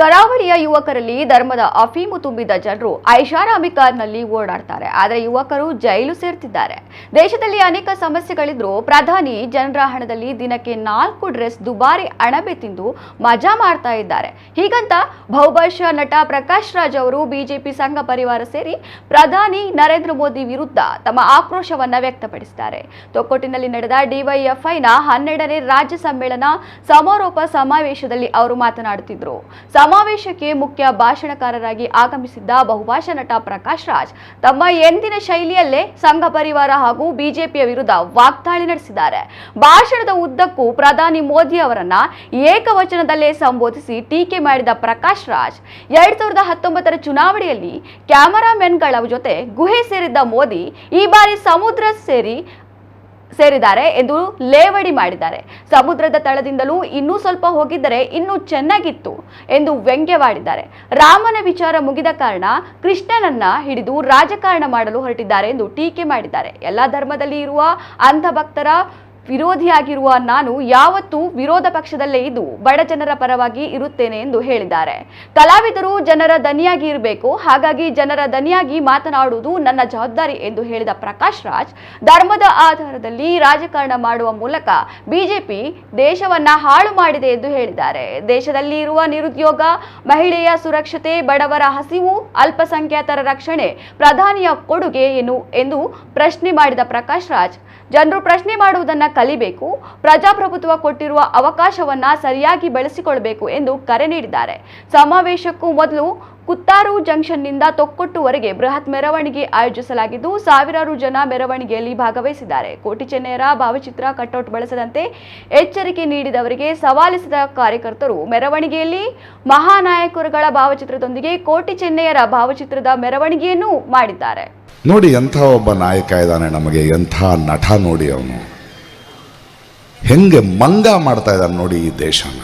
ಕರಾವಳಿಯ ಯುವಕರಲ್ಲಿ ಧರ್ಮದ ಅಫೀಮು ತುಂಬಿದ ಜನರು ಐಷಾರಾಮಿ ಕಾರ್ನಲ್ಲಿ ಓಡಾಡ್ತಾರೆ. ಆದರೆ ಯುವಕರು ಜೈಲು ಸೇರ್ತಿದ್ದಾರೆ. ದೇಶದಲ್ಲಿ ಅನೇಕ ಸಮಸ್ಯೆಗಳಿದ್ರೂ ಪ್ರಧಾನಿ ಜನರ ಹಣದಲ್ಲಿ ದಿನಕ್ಕೆ ನಾಲ್ಕು ಡ್ರೆಸ್ ದುಬಾರಿ ಅಣಬೆ ತಿಂದು ಮಜಾ ಮಾಡ್ತಾ ಇದ್ದಾರೆ. ಹೀಗಂತ ಬಹುಭಾಷಾ ನಟ ಪ್ರಕಾಶ್ ರಾಜ್ ಅವರು ಬಿಜೆಪಿ ಸಂಘ ಪರಿವಾರ ಸೇರಿ ಪ್ರಧಾನಿ ನರೇಂದ್ರ ಮೋದಿ ವಿರುದ್ಧ ತಮ್ಮ ಆಕ್ರೋಶವನ್ನ ವ್ಯಕ್ತಪಡಿಸಿದ್ದಾರೆ. ತೊಕ್ಕೊಟ್ಟಿನಲ್ಲಿ ನಡೆದ ಡಿವೈಎಫ್ಐನ ಹನ್ನೆರಡನೇ ರಾಜ್ಯ ಸಮ್ಮೇಳನ ಸಮಾರೋಪ ಸಮಾವೇಶದಲ್ಲಿ ಅವರು ಮಾತನಾಡುತ್ತಿದ್ದರು. ಸಮಾವೇಶಕ್ಕೆ ಮುಖ್ಯ ಭಾಷಣಕಾರರಾಗಿ ಆಗಮಿಸಿದ್ದ ಬಹುಭಾಷಾ ನಟ ಪ್ರಕಾಶ್ ರಾಜ್ ತಮ್ಮ ಎಂದಿನ ಶೈಲಿಯಲ್ಲೇ ಸಂಘ ಪರಿವಾರ ಹಾಗೂ ಬಿಜೆಪಿಯ ವಿರುದ್ಧ ವಾಗ್ದಾಳಿ ನಡೆಸಿದ್ದಾರೆ. ಭಾಷಣದ ಉದ್ದಕ್ಕೂ ಪ್ರಧಾನಿ ಮೋದಿ ಅವರನ್ನ ಏಕವಚನದಲ್ಲೇ ಸಂಬೋಧಿಸಿ ಟೀಕೆ ಮಾಡಿದ ಪ್ರಕಾಶ್ ರಾಜ್, ಎರಡ್ ಸಾವಿರದ ಹತ್ತೊಂಬತ್ತರ ಚುನಾವಣೆಯಲ್ಲಿ ಕ್ಯಾಮರಾಮೆನ್ಗಳ ಜೊತೆ ಗುಹೆ ಸೇರಿದ್ದ ಮೋದಿ ಈ ಬಾರಿ ಸಮುದ್ರ ಸೇರಿ ಸೇರಿದ್ದಾರೆ ಎಂದು ಲೇವಡಿ ಮಾಡಿದ್ದಾರೆ. ಸಮುದ್ರದ ತಳದಿಂದಲೂ ಇನ್ನೂ ಸ್ವಲ್ಪ ಹೋಗಿದ್ದರೆ ಇನ್ನೂ ಚೆನ್ನಾಗಿತ್ತು ಎಂದು ವ್ಯಂಗ್ಯವಾಡಿದ್ದಾರೆ. ರಾಮನ ವಿಚಾರ ಮುಗಿದ ಕಾರಣ ಕೃಷ್ಣನನ್ನ ಹಿಡಿದು ರಾಜಕಾರಣ ಮಾಡಲು ಹೊರಟಿದ್ದಾರೆ ಎಂದು ಟೀಕೆ ಮಾಡಿದ್ದಾರೆ. ಎಲ್ಲ ಧರ್ಮದಲ್ಲಿ ಇರುವ ಅಂಧಭಕ್ತರ ವಿರೋಧಿಯಾಗಿರುವ ನಾನು ಯಾವತ್ತೂ ವಿರೋಧ ಪಕ್ಷದಲ್ಲೇ ಇದ್ದು ಬಡ ಜನರ ಪರವಾಗಿ ಇರುತ್ತೇನೆ ಎಂದು ಹೇಳಿದ್ದಾರೆ. ಕಲಾವಿದರು ಜನರ ದನಿಯಾಗಿ ಇರಬೇಕು. ಹಾಗಾಗಿ ಜನರ ದನಿಯಾಗಿ ಮಾತನಾಡುವುದು ನನ್ನ ಜವಾಬ್ದಾರಿ ಎಂದು ಹೇಳಿದ ಪ್ರಕಾಶ್ ರಾಜ್, ಧರ್ಮದ ಆಧಾರದಲ್ಲಿ ರಾಜಕಾರಣ ಮಾಡುವ ಮೂಲಕ ಬಿಜೆಪಿ ದೇಶವನ್ನ ಹಾಳು ಮಾಡಿದೆ ಎಂದು ಹೇಳಿದ್ದಾರೆ. ದೇಶದಲ್ಲಿ ಇರುವ ನಿರುದ್ಯೋಗ, ಮಹಿಳೆಯ ಸುರಕ್ಷತೆ, ಬಡವರ ಹಸಿವು, ಅಲ್ಪಸಂಖ್ಯಾತರ ರಕ್ಷಣೆ ಪ್ರಧಾನಿಯ ಕೊಡುಗೆ ಏನು ಎಂದು ಪ್ರಶ್ನೆ ಮಾಡಿದ ಪ್ರಕಾಶ್ ರಾಜ್, ಜನರು ಪ್ರಶ್ನೆ ಮಾಡುವುದನ್ನ ಕಲಿಬೇಕು, ಪ್ರಜಾಪ್ರಭುತ್ವ ಕೊಟ್ಟಿರುವ ಅವಕಾಶವನ್ನ ಸರಿಯಾಗಿ ಬಳಸಿಕೊಳ್ಳಬೇಕು ಎಂದು ಕರೆ ನೀಡಿದ್ದಾರೆ. ಸಮಾವೇಶಕ್ಕೂ ಮೊದಲು ಕುತ್ತಾರು ಜಂಕ್ಷನ್ನಿಂದ ತೊಕ್ಕೊಟ್ಟುವರೆಗೆ ಬೃಹತ್ ಮೆರವಣಿಗೆ ಆಯೋಜಿಸಲಾಗಿದ್ದು, ಸಾವಿರಾರು ಜನ ಮೆರವಣಿಗೆಯಲ್ಲಿ ಭಾಗವಹಿಸಿದ್ದಾರೆ. ಕೋಟಿ ಚೆನ್ನೈರ ಭಾವಚಿತ್ರ ಕಟೌಟ್ ಬಳಸದಂತೆ ಎಚ್ಚರಿಕೆ ನೀಡಿದವರಿಗೆ ಸವಾಲಿಸಿದ ಕಾರ್ಯಕರ್ತರು ಮೆರವಣಿಗೆಯಲ್ಲಿ ಮಹಾನಾಯಕರುಗಳ ಭಾವಚಿತ್ರದೊಂದಿಗೆ ಕೋಟಿ ಚೆನ್ನೈಯರ ಭಾವಚಿತ್ರದ ಮೆರವಣಿಗೆಯನ್ನು ಮಾಡಿದ್ದಾರೆ. ನೋಡಿ ಎಂಥ ಒಬ್ಬ ನಾಯಕ ಇದ್ದಾನೆ ನಮಗೆ, ಎಂಥ ನಟ ನೋಡಿ ಅವನು. ಹೆಂಗೆ ಮಂಗ ಮಾಡ್ತಾ ಇದ್ದಾರೆ ನೋಡಿ ಈ ದೇಶನ.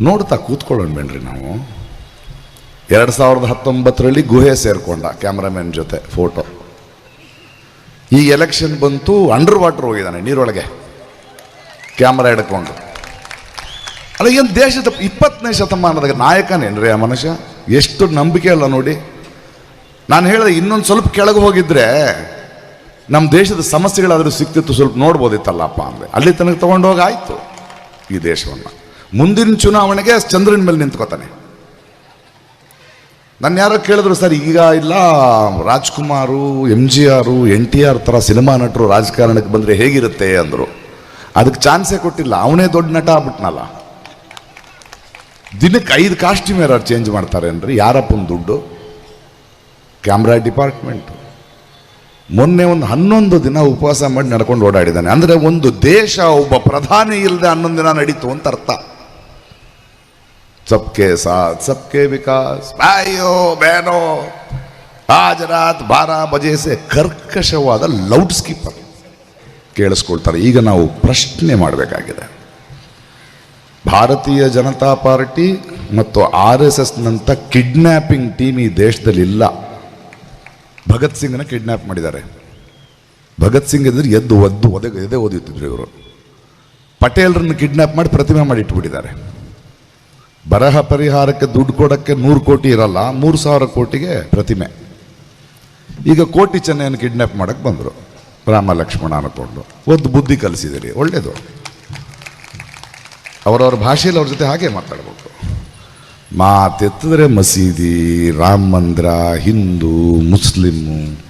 ನೋಡ್ತಾ ಕೂತ್ಕೊಳ್ಳೋಣ ಬೇಡ್ರಿ ನಾವು. ಎರಡು ಸಾವಿರದ ಹತ್ತೊಂಬತ್ತರಲ್ಲಿ ಗುಹೆ ಸೇರಿಕೊಂಡ ಕ್ಯಾಮ್ರಾಮ್ಯಾನ್ ಜೊತೆ ಫೋಟೋ. ಈ ಎಲೆಕ್ಷನ್ ಬಂತು ಅಂಡರ್ ವಾಟರ್ ಹೋಗಿದ್ದಾನೆ ನೀರೊಳಗೆ. ಕ್ಯಾಮ್ರಾ ಹಿಡ್ಕೊಂಡು. ಅಲ್ಲ, ಏನು ದೇಶದ ಇಪ್ಪತ್ತನೇ ಶತಮಾನದ ನಾಯಕನೇನ್ರಿ ಆ ಮನುಷ್ಯ? ಎಷ್ಟು ನಂಬಿಕೆ ಅಲ್ಲ ನೋಡಿ. ನಾನು ಹೇಳಿದೆ ಇನ್ನೊಂದು ಸ್ವಲ್ಪ ಕೆಳಗೆ ಹೋಗಿದ್ರೆ ನಮ್ಮ ದೇಶದ ಸಮಸ್ಯೆಗಳಾದರೂ ಸಿಕ್ತಿತ್ತು ಸ್ವಲ್ಪ ನೋಡ್ಬೋದಿತ್ತಲ್ಲಪ್ಪ ಅಂದರೆ. ಅಲ್ಲಿ ತನಕ ತೊಗೊಂಡೋಗಾಯಿತು ಈ ದೇಶವನ್ನು. ಮುಂದಿನ ಚುನಾವಣೆಗೆ ಚಂದ್ರನ ಮೇಲೆ ನಿಂತ್ಕೋತಾನೆ. ನನ್ನ ಯಾರೋ ಕೇಳಿದ್ರು, ಸರ್, ಈಗ ಇಲ್ಲ, Rajkumar M G R, N T R ಥರ ಸಿನಿಮಾ ನಟರು ರಾಜಕಾರಣಕ್ಕೆ ಬಂದರೆ ಹೇಗಿರುತ್ತೆ? ಅಂದರು. ಅದಕ್ಕೆ ಚಾನ್ಸೇ ಕೊಟ್ಟಿಲ್ಲ. ಅವನೇ ದೊಡ್ಡ ನಟ ಆಗ್ಬಿಟ್ನಲ್ಲ. ದಿನಕ್ಕೆ ಐದು ಕಾಸ್ಟ್ಯೂಮ್ ಯಾರು ಚೇಂಜ್ ಮಾಡ್ತಾರೆ ಅಂದರೆ ಯಾರಪ್ಪನ ದುಡ್ಡು? Camera department. ಮೊನ್ನೆ ಒಂದು ಹನ್ನೊಂದು ದಿನ ಉಪವಾಸ ಮಾಡಿ ನಡ್ಕೊಂಡು ಓಡಾಡಿದ್ದಾನೆ. ಅಂದರೆ ಒಂದು ದೇಶ, ಒಬ್ಬ ಪ್ರಧಾನಿ ಇಲ್ಲದೆ ಹನ್ನೊಂದು ದಿನ ನಡೀತು ಅಂತ ಅರ್ಥ. ಸಬ್ಕೆ ಸಾತ್ ಸಬ್ಕೆ ವಿಕಾಸ್. ಬಾಯೋ, ಬೇನೋ. ಆಜ್ ರಾತ್ ಬಾರ ಬಜೆಸೆ ಕರ್ಕಶವಾದ ಲೌಡ್ ಸ್ಕೀಪರ್ ಕೇಳಿಸ್ಕೊಳ್ತಾರೆ, ಈಗ ನಾವು ಪ್ರಶ್ನೆ ಮಾಡಬೇಕಾಗಿದೆ. ಭಾರತೀಯ ಜನತಾ ಪಾರ್ಟಿ ಮತ್ತು ಆರ್ ಎಸ್ ಎಸ್ನಂಥ ಕಿಡ್ನ್ಯಾಪಿಂಗ್ ಟೀಮ್ ಈ ದೇಶದಲ್ಲಿ ಇಲ್ಲ ಭಗತ್ ಸಿಂಗ್ನ ಕಿಡ್ನ್ಯಾಪ್ ಮಾಡಿದ್ದಾರೆ. ಭಗತ್ ಸಿಂಗ್ ಇದ್ರೆ ಎದ್ದು ಒದ್ದು ಒದೆ, ಎದೆ ಓದಿತ್ತಿದ್ರು ಇವರು. ಪಟೇಲ್ರನ್ನ ಕಿಡ್ನ್ಯಾಪ್ ಮಾಡಿ ಪ್ರತಿಮೆ ಮಾಡಿ ಇಟ್ಬಿಟ್ಟಿದ್ದಾರೆ. ಬರಹ ಪರಿಹಾರಕ್ಕೆ ದುಡ್ಡು ಕೊಡೋಕ್ಕೆ ನೂರು ಕೋಟಿ ಇರಲ್ಲ, ಮೂರು ಸಾವಿರ ಕೋಟಿಗೆ ಪ್ರತಿಮೆ. ಈಗ ಕೋಟಿ ಚೆನ್ನೈಯನ್ನು ಕಿಡ್ನ್ಯಾಪ್ ಮಾಡೋಕ್ಕೆ ಬಂದರು. ರಾಮ ಲಕ್ಷ್ಮಣ ಅನ್ಕೊಂಡು ಒಂದು ಬುದ್ಧಿ ಕಲಿಸಿದಿರಿ ಒಳ್ಳೆಯದು ಅವರವ್ರ ಭಾಷೆಯಲ್ಲಿ ಅವ್ರ ಜೊತೆ ಹಾಗೆ ಮಾತಾಡ್ಬೇಕು ಮಾತೆತ್ತಿದ್ರೆ ಮಸೀದಿ, ರಾಮ ಮಂದಿರ, ಹಿಂದೂ ಮುಸ್ಲಿಮು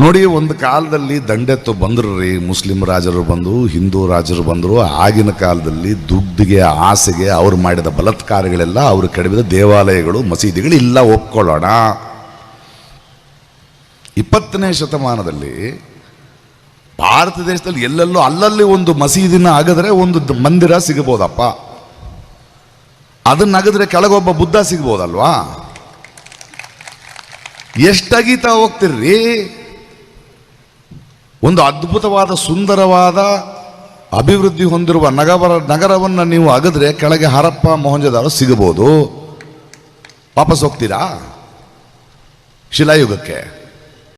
ನೋಡಿ, ಒಂದು ಕಾಲದಲ್ಲಿ ದಂಡೆತ್ತು ಬಂದರು ರೀ, ಮುಸ್ಲಿಂ ರಾಜರು ಬಂದು, ಹಿಂದೂ ರಾಜರು ಬಂದರು. ಆಗಿನ ಕಾಲದಲ್ಲಿ ದುಡ್ಡಿಗೆ, ಆಸೆಗೆ ಅವರು ಮಾಡಿದ ಬಲತ್ಕಾರಗಳೆಲ್ಲ ಅವರು ಕಡಿಮೆ ದೇವಾಲಯಗಳು, ಮಸೀದಿಗಳು ಇಲ್ಲ, ಒಪ್ಕೊಳ್ಳೋಣ. ಇಪ್ಪತ್ತನೇ ಶತಮಾನದಲ್ಲಿ ಭಾರತ ದೇಶದಲ್ಲಿ ಎಲ್ಲೆಲ್ಲೋ ಅಲ್ಲಲ್ಲಿ ಒಂದು ಮಸೀದಿನ ಆಗಿದ್ರೆ ಒಂದು ಮಂದಿರ ಸಿಗಬಹುದಪ್ಪ ಅದನ್ನ ಅಗದ್ರೆ ಕೆಳಗೊಬ್ಬ ಬುದ್ಧ ಸಿಗ್ಬೋದಲ್ವಾ? ಎಷ್ಟಗೀತಾ ಹೋಗ್ತಿರ್ರಿ? ಒಂದು ಅದ್ಭುತವಾದ, ಸುಂದರವಾದ ಅಭಿವೃದ್ಧಿ ಹೊಂದಿರುವ ನಗರ ನಗರವನ್ನು ನೀವು ಅಗದ್ರೆ ಕೆಳಗೆ ಹರಪ್ಪ ಮೊಹಂಜದಾರೋ ಸಿಗಬಹುದು. ವಾಪಸ್ ಹೋಗ್ತೀರಾ? ಶಿಲಾಯುಗಕ್ಕೆ.